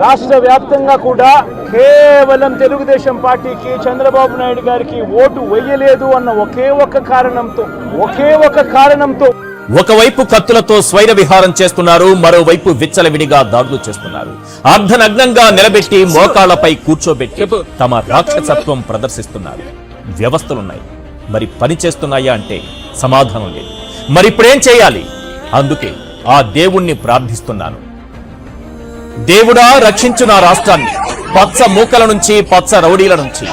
రాష్ట్ర వ్యాప్తంగా కూడా కేవలం తెలుగుదేశం పార్టీకి చంద్రబాబు నాయుడు గారికి ఓటు వేయలేదు అన్న ఒకే ఒక్క కారణంతో ఒకే ఒక్క కారణంతో. ఒకవైపు కత్తులతో స్వైర విహారం చేస్తున్నారు మరోవైపు విచ్చలవిడిగా దాడులు చేస్తున్నారు. అర్ధనగ్నంగా నిలబెట్టి మోకాళ్ళపై కూర్చోబెట్టి తమ రాక్షసత్వం ప్రదర్శిస్తున్నారు. వ్యవస్థలున్నాయి. మరి పని చేస్తున్నాయా అంటే సమాధానం లేదు. మరి ఇప్పుడేం చేయాలి? అందుకే ఆ దేవుణ్ణి ప్రార్థిస్తున్నాను. దేవుడా రక్షించు నా రాష్ట్రాన్ని. పచ్చ మూకల నుంచి పచ్చ రౌడీల నుంచి.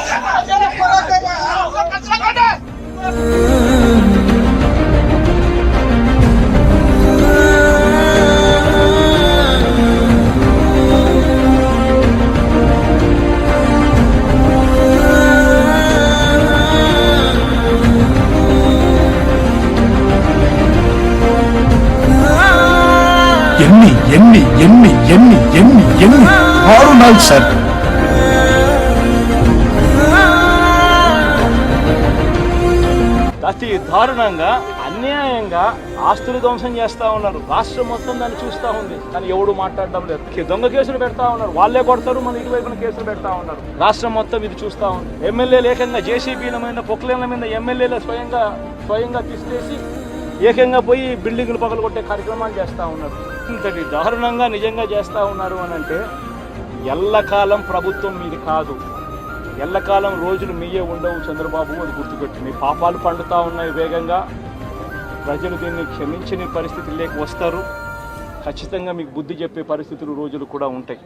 ఎన్ని ఎన్ని ఎన్ని ఎన్ని ఎన్ని ఎన్ని? దారుణాలు సార్. అతి దారుణంగా అన్యాయంగా ఆస్తులు ధ్వంసం చేస్తా ఉన్నారు. రాష్ట్రం మొత్తం దాన్ని చూస్తా ఉంది. కానీ ఎవడు మాట్లాడడం లేదు. దొంగ కేసులు పెడతా ఉన్నారు. వాళ్ళే కొడతారు మన ఇరువైపున కేసులు పెడతా ఉన్నారు. రాష్ట్రం మొత్తం ఇది చూస్తా ఉంది. ఎమ్మెల్యేలు ఏకంగా జేసీబీల మీద పొక్లేన్ల మీద ఎమ్మెల్యేలు స్వయంగా స్వయంగా తీసుకేసి ఏకంగా పోయి బిల్డింగ్లు పగలగొట్టే కార్యక్రమాలు చేస్తా ఉన్నారు. ఇంతటి దారుణంగా నిజంగా చేస్తూ ఉన్నారు అని అంటే ఎల్లకాలం ప్రభుత్వం మీది కాదు. ఎల్లకాలం రోజులు మీయే ఉండవు చంద్రబాబు అది గుర్తుపెట్టి. మీ పాపాలు పండుతూ ఉన్నాయి వేగంగా. ప్రజలు దీన్ని క్షమించని పరిస్థితుల్లోకి వస్తారు. ఖచ్చితంగా మీకు బుద్ధి చెప్పే పరిస్థితులు రోజులు కూడా ఉంటాయి.